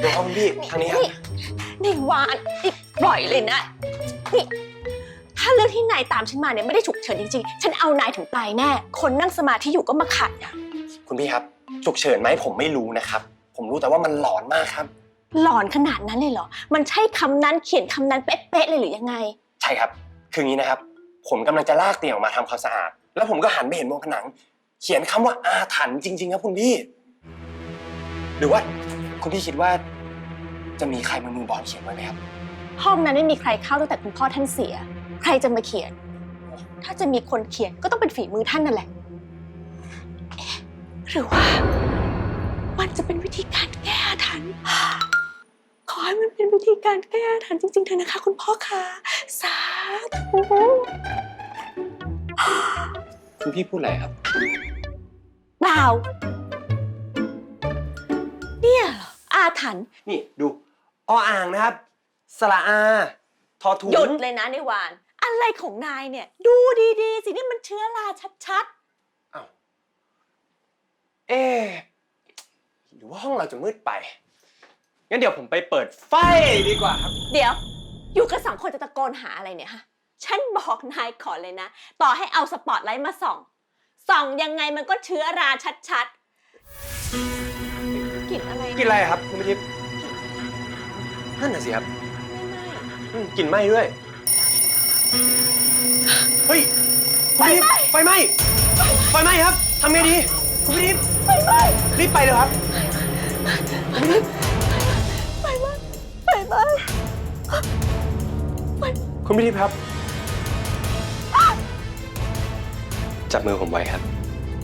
เดี๋ยวครับคุณพี่ทางนี้ครับนี่นี่วานนี่ปล่อยเลยนะ นี่ ถ้าเรื่องที่นายตามฉันมาเนี่ยไม่ได้ฉุกเฉินจริงๆ ฉันเอานายถึงตายแน่ คนนั่งสมาธิอยู่ก็มาขัดอะคุณพี่ครับฉุกเฉินไหมผมไม่รู้นะครับ ผมรู้แต่ว่ามันหลอนมากครับ หลอนขนาดนั้นเลยเหรอ มันใช่คำนั้นเขียนคำนั้นเป๊ะๆเลยหรือยังไง ใช่ครับ คืออย่างนี้นะครับ ผมกำลังจะลากเตียงออกมาทำความสะอาด แล้วผมก็หันไปเห็นบนผนัง เขียนคำว่าอาถรรพ์จริง ๆ ครับคุณพี่ หรือว่า คุณพี่คิดว่า จะมีใครมามือบอลเขียนไว้ไหมครับ ห้องนั้นไม่มีใครเข้าตั้งแต่คุณพ่อท่านเสีย ใครจะมาเขียน ถ้าจะมีคนเขียนก็ต้องเป็นฝีมือท่านนั่นแหละเอ๊ะหรือว่า มันจะเป็นวิธีการแก้อาถรรพ์ขอให้มันเป็นวิธีการแก้อาถรรพ์จริงๆเถอะนะคะ คุณพ่อค่ะสาธุคุณพี่พูดอะไรครับ เปล่า ออาถรรพ์นี่ดูออ่างนะครับ สระอา ทอถุงหยุดเลยนะในวาน อะไรของนายเนี่ย ดูดีๆ สินี่มันเชื้อราชัดอ้าวเอ๊ะหรือว่าห้องเราจะมืดไป งั้นเดี๋ยวผมไปเปิดไฟดีกว่าครับ ๆ เดี๋ยว อยู่กันสองคนจะตะโกนหาอะไรเนี่ยฮะ ฉันบอกนายขอเลยนะ ต่อให้เอาสปอตไลท์มาส่อง ส่องยังไงมันก็เชื้อราชัดๆก ลิ่นอะไรกินอะไรครับคุณพิทิพย์นั่นน่ะสิครับไม่อืมกลิ่นไหม้ด้วย เฮ้ย คุณพิทิพย์ไฟไหม้ ไฟไหม้ครับทำไงดี คุณพิทิพย์ไม่ไม่รีบไปเลยครับ คุณพิทิพย์ไม่ไม่ไม่ไม่คุณพิทิพย์ครับ จับมือผมไว้ครับ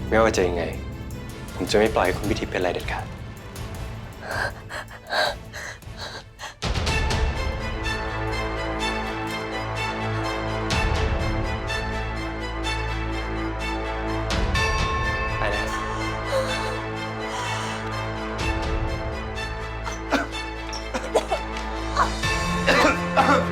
ไม่ว่าจะยังไง ผมจะไม่ปล่อยให้คุณพิทิพย์เป็นอะไรเด็ดขาด ไปนะค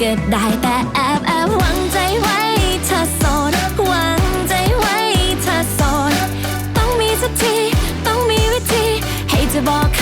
ก็ได้แต่แอบแอบหวังใจไว้เธอโสดหวังใจไว้เธอโสดต้องมีสักที ต้องมีวิธี ให้จะบอก